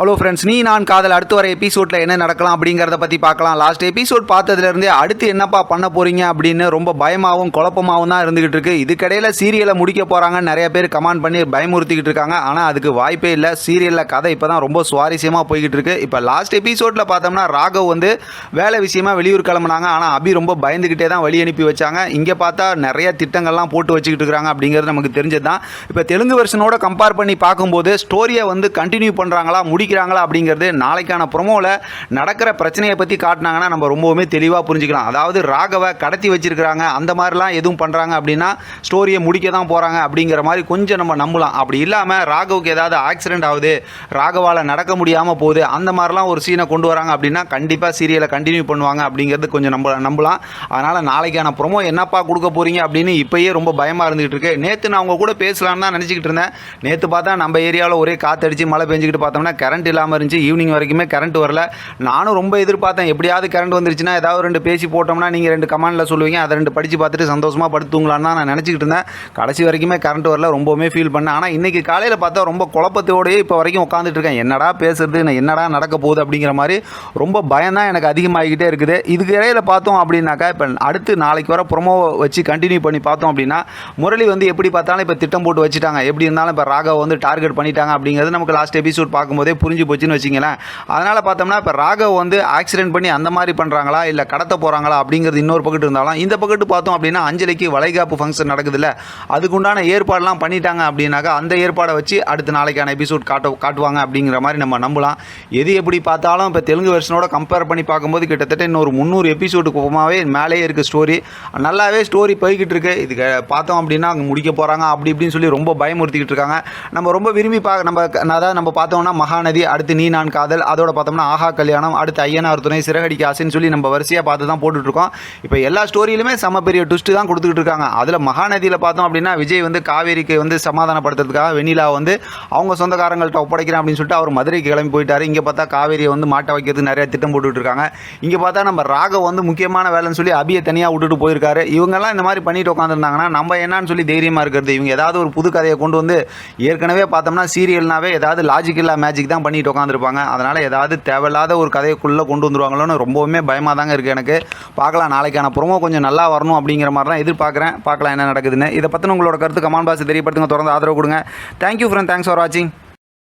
Hello friends நீ நான் காதல் அடுத்து வர எபிசோடில் என்ன நடக்கலாம் அப்படிங்கிறத பற்றி பார்க்கலாம். லாஸ்ட் எபிசோட் பார்த்ததுலேருந்தே அடுத்து என்னப்பா பண்ண போகிறீங்க அப்படின்னு ரொம்ப பயமாகவும் குழப்பமாகவும் தான் இருந்துகிட்டு இருக்கு. இதுக்கடையில் சீரியலை முடிக்க போகிறாங்கன்னு நிறைய பேர் கமெண்ட் பண்ணி பயமுறுத்திக்கிட்டு இருக்காங்க. ஆனால் அதுக்கு வாய்ப்பே இல்லை. சீரியலில் கதை இப்போ தான் ரொம்ப சுவாரஸ்யமாக போய்கிட்டு இருக்கு. இப்போ லாஸ்ட் எபிசோடில் பார்த்தோம்னா ராகவ் வந்து வேலை விஷயமா வெளியூர் கிளம்புனாங்க. ஆனால் அபி ரொம்ப பயந்துக்கிட்டே தான் வழி அனுப்பி வச்சாங்க. இங்கே பார்த்தா நிறைய திட்டங்கள்லாம் போட்டு வச்சுக்கிட்டு இருக்காங்க அப்படிங்கிறது நமக்கு தெரிஞ்சது தான் இப்போ தெலுங்கு வெர்ஷனோட கம்பேர் பண்ணி பார்க்கும்போது ஸ்டோரியை வந்து கண்டினியூ பண்ணுறாங்களா முடிக்கிறாங்களா அப்படிங்கிறது நாளைக்கான ப்ரொமோவில் நடக்கிற பிரச்சனையை பற்றி காட்டினாங்கன்னா நம்ம ரொம்பவுமே தெளிவாக புரிஞ்சுக்கலாம். அதாவது ராகவை கடத்தி வச்சிருக்கிறாங்க. அந்த மாதிரிலாம் எதுவும் பண்ணுறாங்க அப்படின்னா ஸ்டோரியை முடிக்க தான் போகிறாங்க அப்படிங்கிற மாதிரி கொஞ்சம் நம்ம நம்பலாம். அப்படி இல்லாமல் ராகவுக்கு ஏதாவது ஆக்சிடென்ட் ஆகுது ராகவால் நடக்க முடியாமல் போகுது அந்த மாதிரிலாம் ஒரு சீனை கொண்டு வராங்க அப்படின்னா கண்டிப்பாக சீரியலை கண்டினியூ பண்ணுவாங்க அப்படிங்கிறது கொஞ்சம் நம்ப நம்பலாம். அதனால் நாளைக்கான ப்ரொமோ என்னப்பா கொடுக்க போகிறீங்க அப்படின்னு இப்போயே ரொம்ப பயமாக இருந்துகிட்டு இருக்கு. நேற்று நான் அவங்க கூட பேசலான்னு தான் நினச்சிக்கிட்டு இருந்தேன். நேற்று பார்த்தா நம்ம ஏரியாவில் ஒரே காற்றடிச்சு மழை பெஞ்சிக்கிட்டு பார்த்தோம்னா கரண்ட் இல்லாமல் இருந்துச்சு. ஈவினிங் வரைக்குமே கரண்ட் வரல. நானும் ரொம்ப எதிர்பார்த்தேன். எப்படியாவது கரண்ட் வந்துருச்சுன்னா ஏதாவது ரெண்டு பேசி போட்டோம்னா நீங்கள் ரெண்டு கமாண்டில் சொல்லுவீங்க. அதை ரெண்டு படித்து பார்த்துட்டு சந்தோஷமாக படுத்துங்களான்னு தான் நான் நினச்சிக்கிட்டு இருந்தேன். கடைசி வரைக்குமே கரண்ட் வரல. ரொம்பவுமே ஃபீல் பண்ணேன். ஆனால் இன்றைக்கி காலையில் பார்த்தா ரொம்ப குழப்பத்தோடயே இப்போ வரைக்கும் உட்காந்துட்டு இருக்கேன். என்னடா பேசுறது? நான் என்னடா நடக்க போகுது அப்படிங்கிற மாதிரி ரொம்ப பயம் தான் எனக்கு அதிகமாகிக்கிட்டே இருக்குது. இதுக்கு இடையில பார்த்தோம் அப்படின்னாக்கா இப்போ அடுத்து நாளைக்கு வர ப்ரொமோ வச்சு கண்டினியூ பண்ணி பார்த்தோம் அப்படின்னா முரளி வந்து எப்படி பார்த்தாலும் இப்போ திட்டம் போட்டு வச்சுட்டாங்க. எப்படி இருந்தாலும் இப்போ ராகவ் வந்து டார்கெட் பண்ணிட்டாங்க அப்படிங்கிறது நமக்கு லாஸ்ட் எபிசோட் பார்க்கும்போதே புரிஞ்சு போச்சுன்னு வச்சிங்களேன். அதனால் பார்த்தோம்னா இப்போ ராகவ் வந்து ஆக்சிடென்ட் பண்ணி அந்த மாதிரி பண்ணுறாங்களா இல்லை கடத்த போகிறாங்களா அப்படிங்கிறது இன்னொரு பக்கத்து இருந்தாலும் இந்த பக்கத்து பார்த்தோம் அப்படின்னா அஞ்சலிக்கு வளைகாப்பு ஃபங்க்ஷன் நடக்குதுல்ல. அதுக்குண்டான ஏற்பாடெல்லாம் பண்ணிட்டாங்க அப்படின்னாக்கா அந்த ஏற்பாடை வச்சு அடுத்த நாளைக்கான எபிசோட் காட்ட காட்டுவாங்க அப்படிங்கிற மாதிரி நம்ம நம்பலாம். எது எப்படி பார்த்தாலும் இப்போ தெலுங்கு வெர்ஷனோட கம்பேர் பண்ணி பார்க்கும்போது கிட்டத்தட்ட இன்னொரு முந்நூறு எபிசோடுக்கு போகமாவே மேலேயே இருக்குது ஸ்டோரி நல்லாவே ஸ்டோரி போய்கிட்டு இருக்கு. இதுக்கு பார்த்தோம் அப்படின்னா அங்கே முடிக்க போகிறாங்க அப்படி இப்படின்னு சொல்லி ரொம்ப பயமுறுத்திக்கிட்டு இருக்காங்க. நம்ம ரொம்ப விரும்பி பார்க்க நம்ம அதாவது நம்ம பார்த்தோம்னா மகாநதி அடுத்து நீ நான் காதல் அதோட பார்த்தோம்னா ஆஹா கல்யாணம் அடுத்து ஐயனார் துணை சிறகடிக்கு ஆசைன்னு சொல்லி நம்ம வரிசையாக பார்த்து தான் போட்டுட்ருக்கோம். இப்போ எல்லா ஸ்டோரியிலுமே செம பெரிய ட்விஸ்ட்டு தான் கொடுத்துக்கிட்டு இருக்காங்க. அதில் மகாநதியில் பார்த்தோம் அப்படின்னா விஜய் வந்து காவேரிக்கு வந்து சமாதானப்படுத்துறதுக்காக வெண்ணிலா வந்து அவங்க சொந்தக்காரங்கள்ட்ட ஒப்படைக்கிறேன் அப்படின்னு சொல்லிட்டு அவர் மதுரைக்கு கிளம்பி போயிட்டார். இங்கே பார்த்தா காவேரியை வந்து மாட்ட வைக்கிறதுக்கு நிறைய திட்டம் போட்டுட்டு இருக்காங்க இங்கே பார்த்தா நம்ம ராகம் வந்து முக்கியமான வேலைன்னு சொல்லி அபியை தனியாக விட்டுட்டு போயிருக்காரு. இவங்கெல்லாம் இந்த மாதிரி பண்ணிட்டு உட்காந்துருந்தாங்கன்னா நம்ம என்னன்னு சொல்லி தைரியமாக இருக்கிறது. இவங்க ஏதாவது ஒரு புது கதையை கொண்டு வந்து ஏற்கனவே பார்த்தோம்னா சீரியல்னாவே ஏதாவது லாஜிக் இல்லா மேஜிக் தான் பண்ணிட்டு உட்காந்துருப்பாங்க அதனால் ஏதாவது தேவையில்லாத ஒரு கதைக்குள்ளே கொண்டு வந்துருவாங்களோன்னு ரொம்பவுமே பயமாக தாங்க இருக்குது எனக்கு. பார்க்கலாம் நாளைக்கான ப்ரோமோ கொஞ்சம் நல்லா வரணும் அப்படிங்கிற மாதிரி தான் எதிர்பார்க்குறேன். பார்க்கலாம் என்ன நடக்குதுன்னு. இதை பற்றின உங்களோட கருத்து கமான் பாஸ் தெரியப்படுத்துங்க. தொடர்ந்து ஆதரவு கொடுங்க. தேங்க்யூ ஃப்ரெண்ட் தேங்க்ஸ் ஃபார் வாட்சிங்